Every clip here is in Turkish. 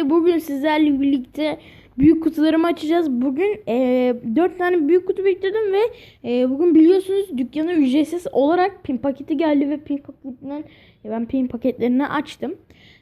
geldi. Bugün sizlerle birlikte büyük kutularımı açacağız. Bugün e, 4 tane büyük kutu bekledim ve e, bugün biliyorsunuz dükkana ücretsiz olarak pin paketi geldi ve pin paketinden e, ben pin paketlerini açtım.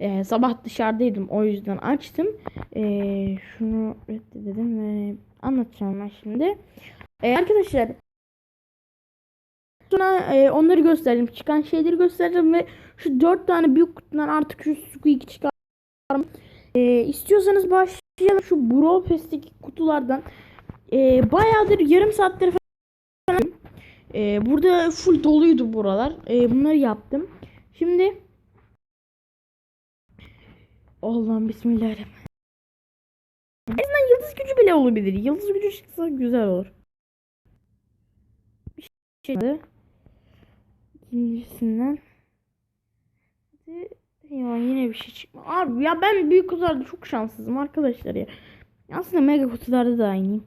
E, sabah dışarıdaydım o yüzden açtım. E, şunu reddedelim ve anlatacağım ben şimdi. E, arkadaşlar Sonra e, onları göstereceğim. Çıkan şeyleri göstereceğim ve şu dört tane büyük kutudan artık şu Squeak'i çıkarım. E, istiyorsanız başlayalım. Şu Brawl Pass'teki kutulardan. E, bayağıdır yarım saattir falan. E, burada full doluydu buralar. E, bunları yaptım. Şimdi Allah'ım bismillahirrahmanirrahim. En azından yıldız gücü bile olabilir. Yıldız gücü çıksa güzel olur. Bir şey İkincisinden. Hadi. Ya yine bir şey çıkma. Abi ya ben büyük kutularda çok şanssızım arkadaşlar ya. Aslında mega kutularda da aynıyım.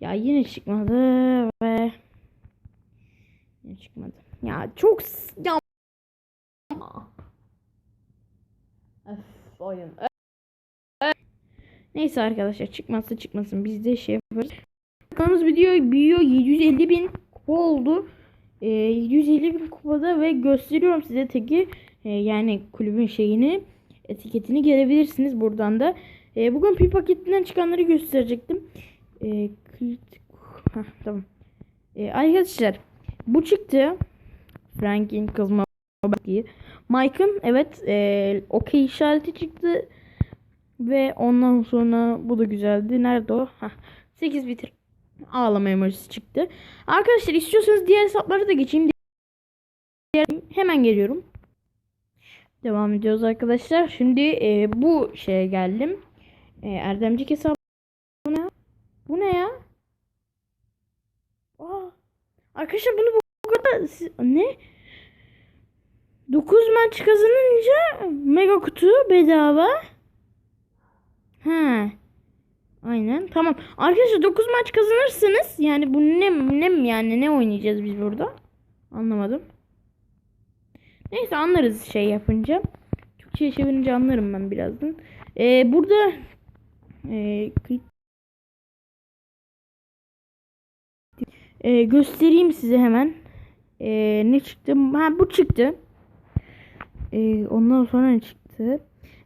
Ya yine çıkmadı ve yine çıkmadı. Ya çok ya Öf oyun. Öf. Neyse arkadaşlar çıkmazsa çıkmasın biz de şey yaparız. Kanalımız video büyüyor 750 bin kupa oldu. Ee, 150 bin kupada ve gösteriyorum size teki e, yani kulübün şeyini etiketini gelebilirsiniz buradan da. E, bugün pi paketinden çıkanları gösterecektim. E, Heh, tamam. E, arkadaşlar bu çıktı. Frank'in kızma diye. Mike'ın evet e, okey işareti çıktı. Ve ondan sonra bu da güzeldi. Nerede o? Heh, 8 bitir ağlama emojisi çıktı. Arkadaşlar istiyorsanız diğer hesapları da geçeyim. Hemen geliyorum. Devam ediyoruz arkadaşlar. Şimdi e, bu şeye geldim. E, Erdemcik hesabı bu ne? Bu ne ya? Aa, arkadaşlar bunu bu kadar siz- ne? 9 maç kazanınca mega kutu bedava. Ha. Aynen. Tamam. Arkadaşlar 9 maç kazanırsınız. Yani bu ne ne yani ne oynayacağız biz burada? Anlamadım. Neyse anlarız şey yapınca. Türkçe'ye çevirince anlarım ben birazdan. Ee, burada ee, ee, göstereyim size hemen. Ee, ne çıktı? Ha bu çıktı. Ee, ondan sonra ne çıktı?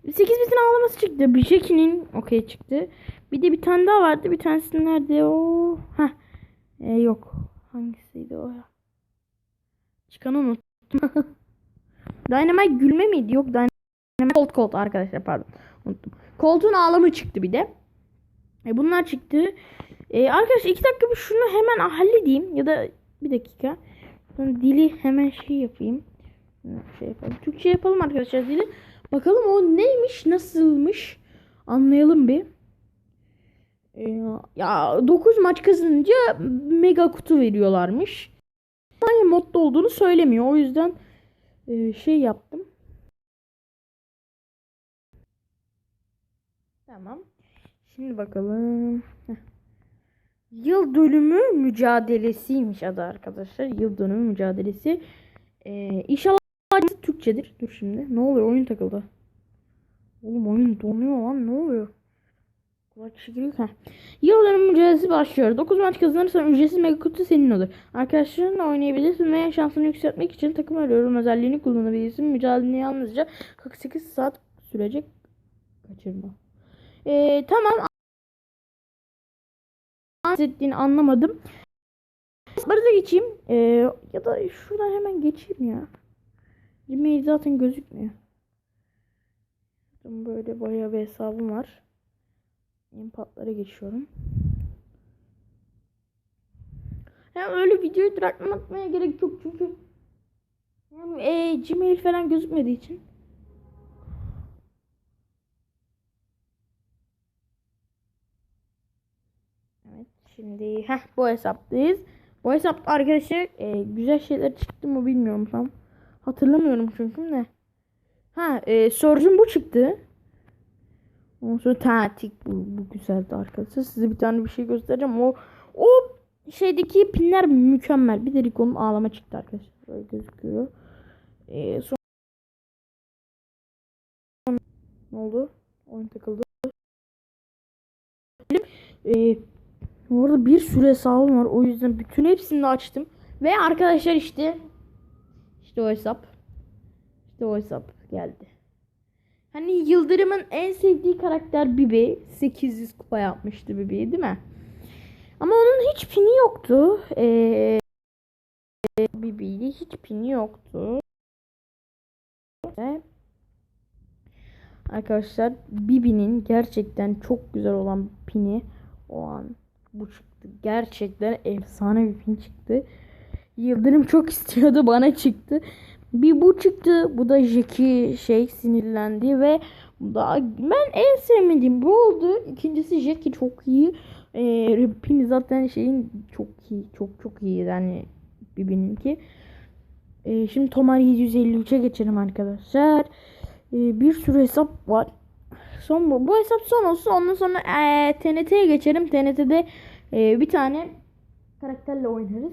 8 bitin ağlaması çıktı. Bir Jackie'nin okey çıktı. Bir de bir tane daha vardı. Bir tanesi nerede o? Ha. Ee, yok. Hangisiydi o? Çıkanı unuttum. Dynamite gülme miydi? Yok Dynamite Colt Colt arkadaşlar pardon. Unuttum. Colt'un ağlamı çıktı bir de. E, bunlar çıktı. E, arkadaşlar iki dakika bir şunu hemen halledeyim. Ya da bir dakika. Ben dili hemen şey yapayım. Şey yapalım. Türkçe yapalım arkadaşlar dili. Bakalım o neymiş, nasılmış anlayalım bir. Ee, ya 9 maç kazanınca mega kutu veriyorlarmış. Hangi modda olduğunu söylemiyor. O yüzden e, şey yaptım. Tamam. Şimdi bakalım. Yıl dönümü mücadelesiymiş adı arkadaşlar. Yıl dönümü mücadelesi. Ee, inşallah Türkçedir. Dur şimdi. Ne oluyor? Oyun takıldı. Oğlum oyun donuyor lan. Ne oluyor? Kulak şekeri. Heh. Yıl dönümü mücadelesi başlıyor. 9 maç kazanırsan ücretsiz mega kutu senin olur. Arkadaşlarınla oynayabilirsin veya şansını yükseltmek için takım arıyorum özelliğini kullanabilirsin. Mücadeleni yalnızca 48 saat sürecek. Kaçırma. Ee, tamam. ettiğini anlamadım. Barı da geçeyim. Ee, ya da şuradan hemen geçeyim ya. Gmail zaten gözükmüyor. Böyle bayağı bir hesabım var. Empatlara geçiyorum. Yani öyle videoyu direktman atmaya gerek yok çünkü yani e, Gmail falan gözükmediği için. Evet şimdi heh, bu hesaptayız. Bu hesapta arkadaşlar e, güzel şeyler çıktı mı bilmiyorum tam. Hatırlamıyorum çünkü de. Ha e, Surgeon bu çıktı. Ondan sonra tatik bu, bu güzeldi arkadaşlar. Size bir tane bir şey göstereceğim. O o şeydeki pinler mükemmel. Bir de Rico'nun ağlama çıktı arkadaşlar. Böyle gözüküyor. Ee, sonra ne oldu? Oyun takıldı. Ee, bu arada bir sürü hesabım var. O yüzden bütün hepsini açtım. Ve arkadaşlar işte işte o hesap. İşte o hesap geldi. Hani Yıldırım'ın en sevdiği karakter Bibi. 800 kupa yapmıştı Bibi değil mi? Ama onun hiç pini yoktu. Ee, Bibi'yle hiç pini yoktu. Arkadaşlar Bibi'nin gerçekten çok güzel olan pini o an bu çıktı. Gerçekten efsane bir pin çıktı. Yıldırım çok istiyordu bana çıktı. Bir bu çıktı. Bu da Jackie şey sinirlendi ve da ben en sevmediğim bu oldu. İkincisi Jackie çok iyi. Ee, pini zaten şeyin çok iyi. Çok çok iyi yani Bibi'ninki. Ee, şimdi Tomar 753'e geçelim arkadaşlar. Ee, bir sürü hesap var. Son bu. Bu hesap son olsun. Ondan sonra ee, TNT'ye geçelim. TNT'de ee, bir tane karakterle oynarız.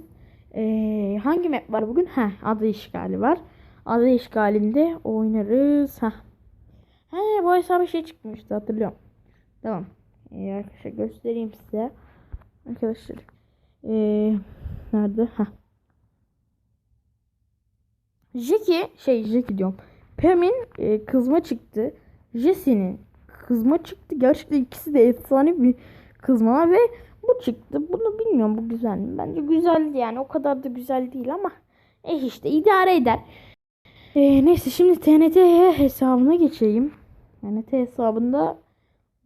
Ee, hangi map var bugün? Ha, adı işgali var. Adı işgalinde oynarız. Ha. He, bu hesaba şey çıkmıştı hatırlıyorum. Tamam. Ee, arkadaşlar göstereyim size. Arkadaşlar. Ee, nerede? Ha. Jackie şey Jackie diyorum. Pam'in e, kızma çıktı. Jesse'nin kızma çıktı. Gerçekten ikisi de efsane bir kızmalar ve bu çıktı. Bunu bilmiyorum bu güzel mi? Bence güzeldi yani. O kadar da güzel değil ama eh işte idare eder. E, neyse şimdi TNT hesabına geçeyim. TNT hesabında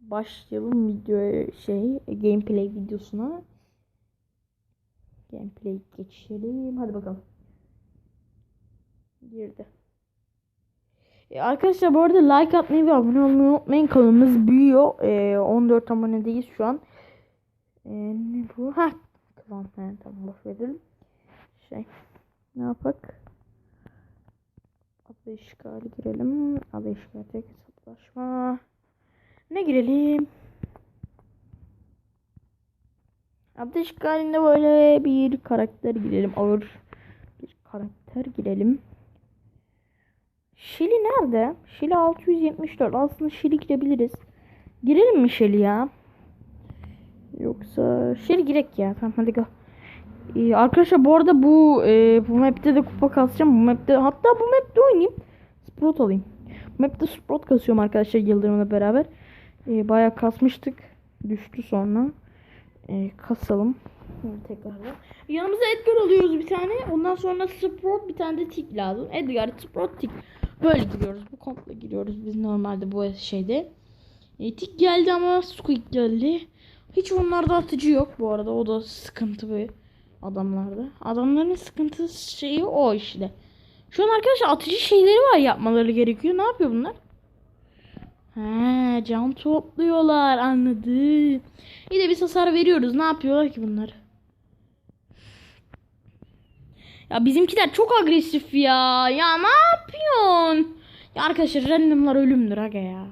başlayalım videoya şey gameplay videosuna. Gameplay geçelim. Hadi bakalım. Girdi. E, arkadaşlar bu arada like atmayı ve abone olmayı unutmayın. Kanalımız büyüyor. E, 14 abonedeyiz şu an. E, ne bu? Ha. Tamam, he, tamam boş verelim. Şey. Ne yapak? Adı işgali girelim. Adı işgali tek hesaplaşma. Ne girelim? Adı işgalinde böyle bir karakter girelim. Ağır bir karakter girelim. Şili nerede? Şili 674. Aslında Şili girebiliriz. Girelim mi Şili ya? Yoksa Şili girek ya. Tamam hadi go. Ee, arkadaşlar bu arada bu e, bu map'te de kupa kasacağım. Bu map'te hatta bu map'te oynayayım. Sprot alayım. Bu map'te Sprot kasıyorum arkadaşlar Yıldırım'la beraber. Ee, bayağı kasmıştık. Düştü sonra. Ee, kasalım. Tekrardan. Yanımıza Edgar alıyoruz bir tane. Ondan sonra Sprot bir tane de Tick lazım. Edgar, Sprot, Tick. Böyle giriyoruz. Bu kompla giriyoruz biz normalde bu şeyde. E, Tick geldi ama Squeak geldi. Hiç onlarda atıcı yok bu arada. O da sıkıntı bir adamlarda. Adamların sıkıntısı şeyi o işte. Şu an arkadaşlar atıcı şeyleri var yapmaları gerekiyor. Ne yapıyor bunlar? He, can topluyorlar anladım. Bir de hasar veriyoruz. Ne yapıyorlar ki bunlar? Ya bizimkiler çok agresif ya. Ya ne yapıyorsun? Ya arkadaşlar randomlar ölümdür aga ya.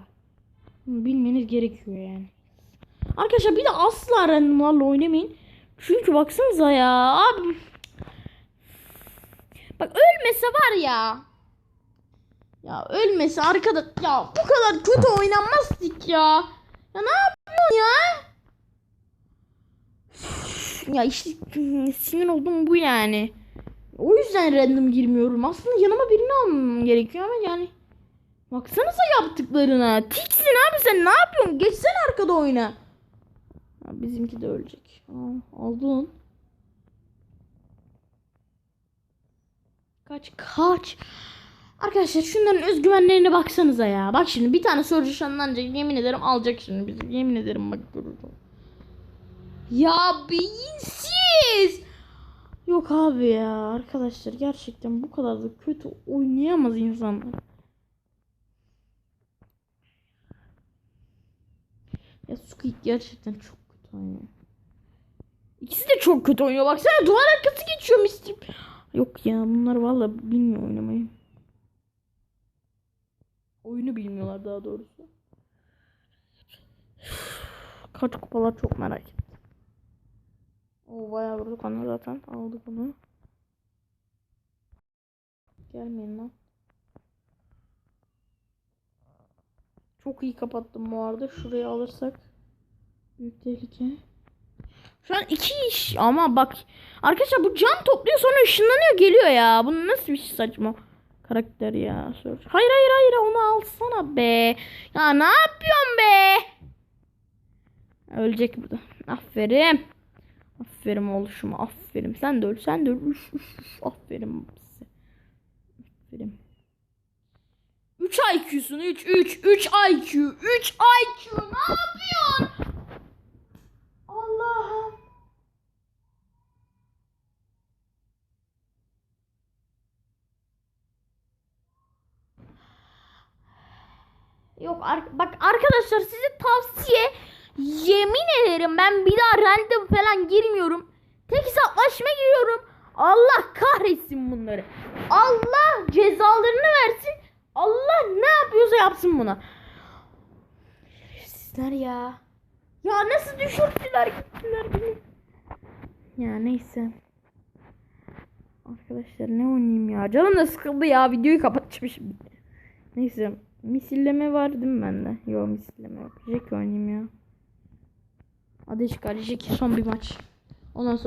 Bilmeniz gerekiyor yani. Arkadaşlar bir de asla randomlarla oynamayın. Çünkü baksanıza ya. Abi. Bak ölmese var ya. Ya ölmese arkada ya bu kadar kötü oynanmazdık ya. Ya ne yapıyorsun ya? Ya işte sinir oldum bu yani. O yüzden random girmiyorum. Aslında yanıma birini almam gerekiyor ama yani. Baksanıza yaptıklarına. Tiksin abi sen ne yapıyorsun? Geçsene arkada oyna. Bizimki de ölecek. Aldın. Kaç kaç. Arkadaşlar şunların özgüvenlerine baksanıza ya. Bak şimdi bir tane soru şanlanacak yemin ederim alacak şimdi bizi. Yemin ederim bak görürüm. Ya beyinsiz. Yok abi ya arkadaşlar gerçekten bu kadar da kötü oynayamaz insanlar. Ya Squid gerçekten çok oynuyor. İkisi de çok kötü oynuyor. Baksana duvar arkası geçiyor mistim. Yok ya bunlar valla bilmiyor oynamayı. Oyunu bilmiyorlar daha doğrusu. Kaç kupalar çok merak ettim. O bayağı vurduk onu zaten. Aldık bunu. Gelmeyin lan. Çok iyi kapattım bu arada. Şurayı alırsak büyük tehlike. Şu an iki iş ama bak arkadaşlar bu can topluyor sonra ışınlanıyor geliyor ya. Bu nasıl bir şey saçma karakter ya. Hayır hayır hayır onu alsana be. Ya ne yapıyorsun be? Ölecek burada. Aferin. Aferin oluşuma aferin. Sen de öl sen de öl. Üf, üf, üf. Aferin. Aferin. 3 IQ'sun 3 3 3 IQ 3 IQ ne yapıyorsun? Allah'ım. Yok ar- bak arkadaşlar size tavsiye yemin ederim ben bir daha random falan girmiyorum. Tek hesaplaşma giriyorum. Allah kahretsin bunları. Allah cezalarını versin. Allah ne yapıyorsa yapsın buna. Sizler ya. Ya nasıl düşürdüler gittiler beni. Ya neyse. Arkadaşlar ne oynayayım ya. Canım da sıkıldı ya. Videoyu kapatmışım. Neyse. Misilleme var değil mi bende? Yok misilleme yok. Jack oynayayım ya. Hadi çıkar Jack son bir maç. Ondan sonra